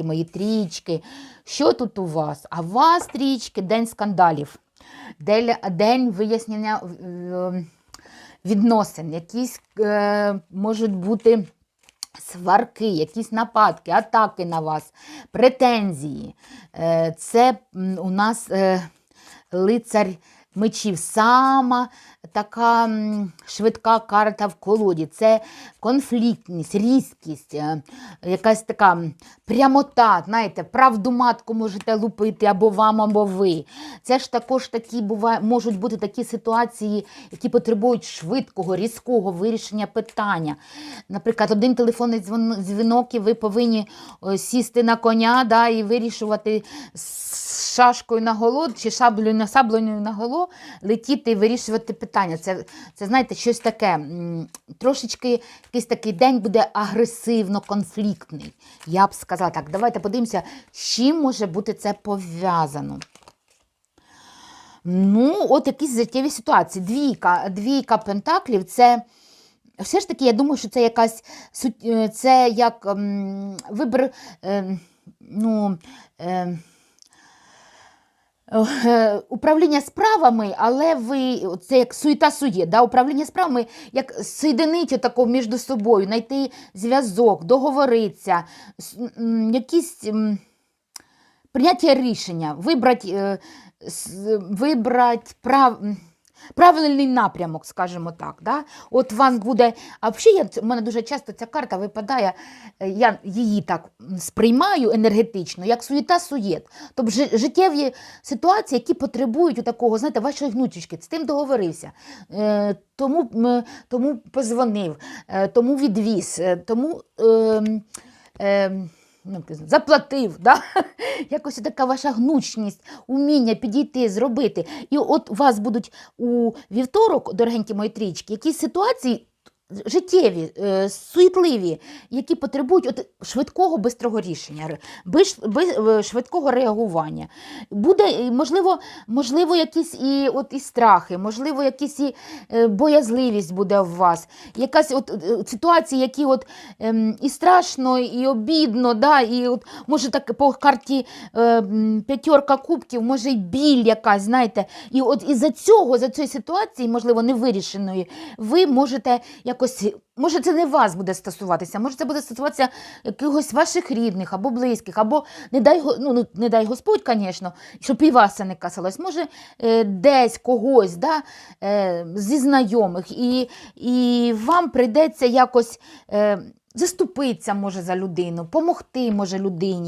дорогенькі мої трічки. Що тут у вас? А у вас трічки день скандалів, день, вияснення відносин, якісь е, можуть бути. Сварки, якісь нападки, атаки на вас, претензії. Е, Це у нас е, лицар мечів. Сама така швидка карта в колоді. Це конфліктність, різкість, е, якась така прямота. Знаєте, правду матку можете лупити або вам, або ви. Це ж також такі буває, можуть бути такі ситуації, які потребують швидкого, різкого вирішення питання. Наприклад, один телефонний дзвінок, і ви повинні е, сісти на коня да, і вирішувати шашкою на голо чи шаблею на саблею на голо, летіти і вирішувати питання. Це, це знаєте, щось таке. Трошечки якийсь такий день буде агресивно-конфліктний. Я б сказала так. Давайте подивимося, з чим може бути це пов'язано. Ну, от якісь життєві ситуації. Двійка, двійка пентаклів це. Все ж таки, я думаю, що це якась е, це як вибір, ем, ну, е, управління справами, але ви це як суєта сує, да? управління справами, як соєдинити отако між собою, знайти зв'язок, договоритися, якісь. прийняття рішення, вибрати, е, вибрати прав, правильний напрямок, скажімо так. Да? От вас буде. А взагалі, в мене дуже часто ця карта випадає, е, я її так сприймаю енергетично, як суєта-суєт. Тобто жи- життєві ситуації, які потребують такого, знаєте, вашої гнучечки, з тим договорився. Е, тому, тому позвонив, е, тому відвіз, тому. Е, е, заплатив, да? якось така ваша гнучність, уміння підійти, зробити. І от у вас будуть у вівторок, дорогенькі мої трічки, якісь ситуації життєві, е, суетливі, які потребують от швидкого, бистрого рішення, е, швидкого реагування. Буде, е, можливо, можливо, якісь і, от, і страхи, можливо, якісь і боязливість буде в вас, якась от, ситуації, які от, ем, і страшно, і обідно, да, і от, може так по карті п'ятерка кубків, може й біль якась, знаєте. І от із-за цього, за цієї ситуації, можливо, невирішеної, ви можете якось, може, це не вас буде стосуватися, може, це буде стосуватися якихось ваших рідних або близьких, або не дай, ну, ну, не дай Господь, звісно, щоб і вас це не касалось. Може, е, десь когось да, е, зі знайомих, і, і вам прийдеться якось. Е, Заступитися може за людину, помогти може людині.